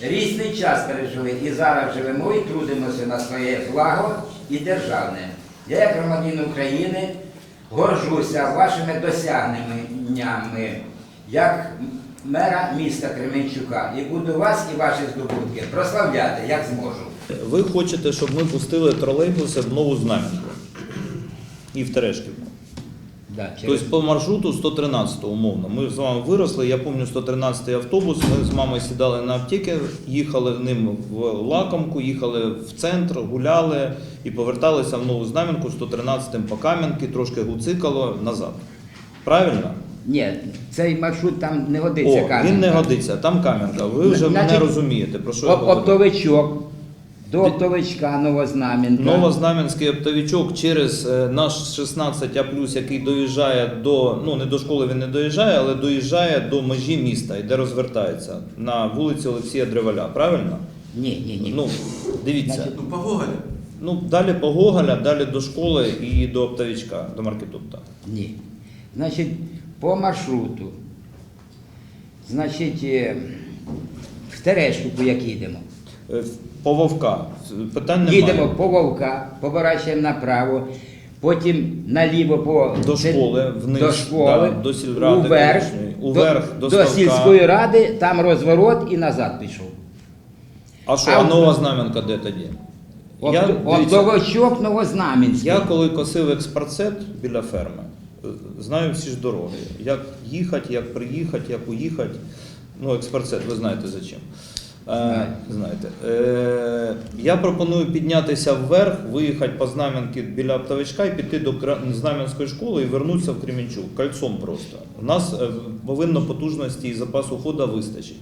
різний час пережили і зараз живемо і трудимося на своє благо і державне. Я, як громадянин України, горжуся вашими досягненнями як мера міста Кременчука і буду вас і ваші здобутки прославляти, як зможу. Ви хочете, щоб ми пустили тролейбуси в нову знам'янку і в Терешківку. Да, через- Тобто по маршруту 113 умовно. Ми з вами виросли. Я пам'ятаю 113-й автобус. Ми з мамою сідали на аптеки, їхали ним в лакомку, їхали в центр, гуляли і поверталися в нову знам'янку 113 по Кам'янки, трошки гуцикало назад. Правильно? Ні, цей маршрут там не годиться О, камінь. він не годиться, там Кам'янка. Ви вже мене розумієте, про що я говорю. Оптовичок, до оптовичка Новознам'янка. Новознам'янський оптовичок через е, наш 16А+, який доїжджає до, ну не до школи він не доїжджає, але доїжджає до межі міста, де розвертається на вулиці Олексія Древаля, правильно? Ні, ні, ні. Ну, дивіться. Ну, по Гоголю. Ну, далі по Гоголя, далі до школи і до оптовичка, до маркетупта. Ні. Значить, по маршруту. Значить, е, в Терешку, по як їдемо. Е, По Вовка. Питань немає. Їдемо по Вовка, поворачуємо направо, потім наліво по До школи, вниз, до школи, да, до сільради уверх, уверх, до до, ставка. сільської ради, там розворот і назад пішов. А що, А а нова знам'янка де тоді? Я, дивіться, Новознам'янський. Я коли косив експарцет біля ферми, е, знаю всі ж дороги. Як їхати, як приїхати, як уїхати. Ну, експарцет, ви знаєте за чим. Е, Знаю. знаєте. Е, я пропоную піднятися вверх, виїхати по Знам'янки біля Оптовичка і піти до Знам'янської школи і вернутися в Кремінчук. Кольцом просто. У нас е, повинно потужності і запасу хода вистачить.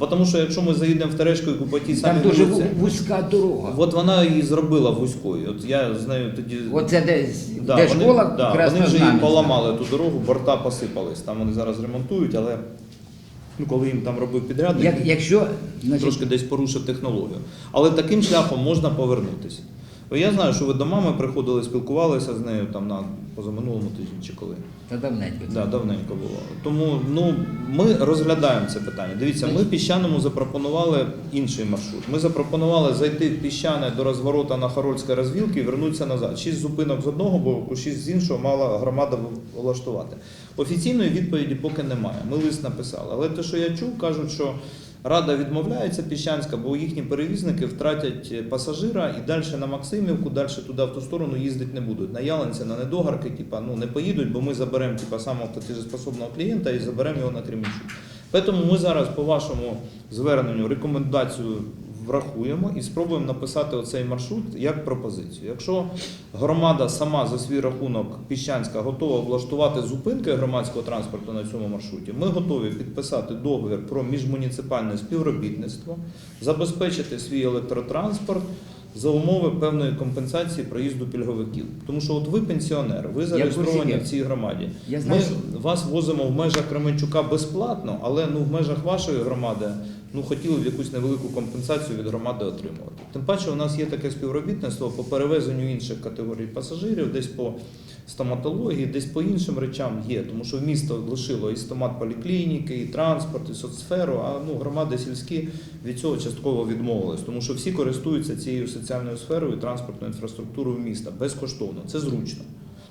Ну, тому що якщо ми заїдемо в Терешку і по тій Там дуже вулиці, вузька дорога. от вона і зробила вузькою. От я з нею тоді. Оце де, Да, де школа да, вони вже її поламали ту дорогу, борта посипались. Там вони зараз ремонтують, але ну, коли їм там робив підрядник, Як, якщо, значить, трошки десь порушив технологію. Але таким шляхом можна повернутися. Бо я знаю, що ви до мами приходили, спілкувалися з нею там на позаминулому тижні чи коли. та давненько. Да, давненько було. Тому ну, ми розглядаємо це питання. Дивіться, ми піщаному запропонували інший маршрут. Ми запропонували зайти в піщане до розворота на Харольській розвілки і вернутися назад. Шість зупинок з одного боку, шість з іншого мала громада влаштувати. Офіційної відповіді поки немає. Ми лист написали. Але те, що я чув, кажуть, що Рада відмовляється Піщанська, бо їхні перевізники втратять пасажира і далі на Максимівку, далі туди в ту сторону їздити не будуть. На Ялинці, на недогарки, типа, ну не поїдуть, бо ми заберемо типа, самого платежеспособного клієнта і заберемо його на Кремінчук. Тому ми зараз по вашому зверненню рекомендацію врахуємо і спробуємо написати оцей маршрут як пропозицію. Якщо громада сама за свій рахунок Піщанська готова облаштувати зупинки громадського транспорту на цьому маршруті, ми готові підписати договір про міжмуніципальне співробітництво, забезпечити свій електротранспорт. За умови певної компенсації проїзду пільговиків, тому що от ви пенсіонер, ви зареєстровані в цій громаді. Я Ми що- вас возимо в межах Кременчука безплатно, але ну в межах вашої громади ну хотіли б якусь невелику компенсацію від громади отримувати. Тим паче, у нас є таке співробітництво по перевезенню інших категорій пасажирів, десь по стоматології, десь по іншим речам є, тому що місто лишило і стомат поліклініки, і транспорт, і соцсферу. А ну громади сільські від цього частково відмовились, тому що всі користуються цією соціальною сферою і транспортною інфраструктурою міста безкоштовно. Це зручно.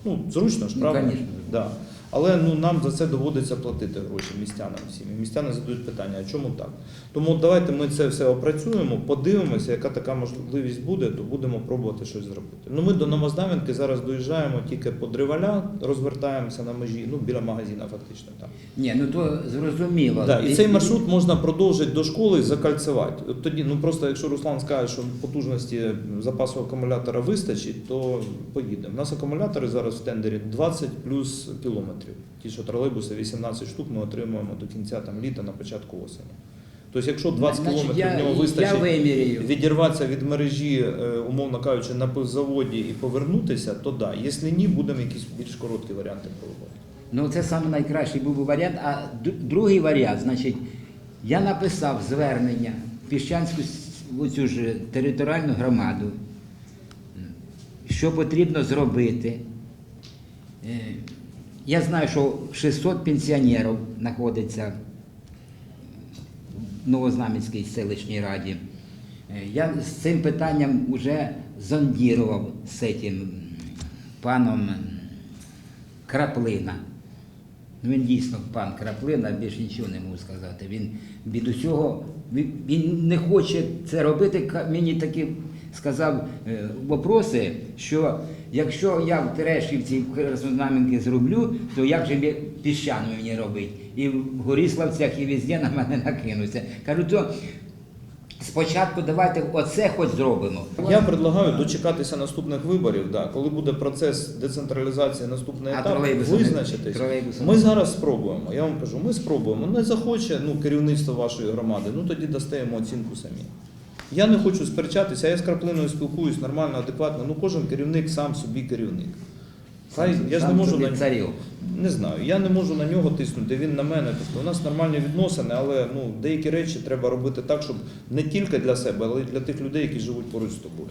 Ну зручно ж, Ну, правда? конечно. Да. Але ну нам за це доводиться платити гроші містянам всім. І містяни задають питання, а чому так? Тому давайте ми це все опрацюємо, подивимося, яка така можливість буде, то будемо пробувати щось зробити. Ну ми до Новознам'янки зараз доїжджаємо тільки по Дриваля, розвертаємося на межі, ну біля магазина, фактично там. Ні, ну то зрозуміло. Да, і цей маршрут можна продовжити до школи і закальцевати. От тоді, ну просто якщо Руслан скаже, що потужності запасу акумулятора вистачить, то поїдемо. У нас акумулятори зараз в тендері 20 плюс кілометрів. Ті, що тролейбуси 18 штук ми отримуємо до кінця там літа на початку осені. Тобто, якщо 20 Значить, кілометрів я- в нього Я вистачить вимірюю. відірватися від мережі, е, умовно кажучи, на пивзаводі і повернутися, то да. Якщо ні, будемо якісь більш короткі варіанти пробувати. Ну, це саме найкращий був би варіант. А другий варіант, значить, я написав звернення в Піщанську оцю ж територіальну громаду, що потрібно зробити. Я знаю, що 600 пенсіонерів знаходиться в Новознам'янській селищній раді. Е, Я з цим питанням вже зондірував з цим паном Краплина. Ну, Він дійсно пан Краплина, більше нічого не можу сказати. Він від усього він не хоче це робити. Мені такі сказав е, вопроси, що якщо я в Терешківці в Краснознаменки зроблю, то як же піщану мені робити? І в Горіславцях і везде на мене накинуться. Кажу, то спочатку давайте оце хоч зробимо. Я предлагаю дочекатися наступних виборів, да, коли буде процес децентралізації, наступний А етап, визначитись. Ми зараз спробуємо. Я вам кажу, ми спробуємо. Не захоче ну, керівництво вашої громади, ну тоді дастаємо оцінку самі. Я не хочу сперечатися, я з краплиною спілкуюсь нормально, адекватно. Ну кожен керівник сам собі керівник. Хай я ж не можу на царів. не знаю, я не можу на нього тиснути, він на мене. Тобто у нас нормальні відносини, але ну деякі речі треба робити так, щоб не тільки для себе, але й для тих людей, які живуть поруч з тобою.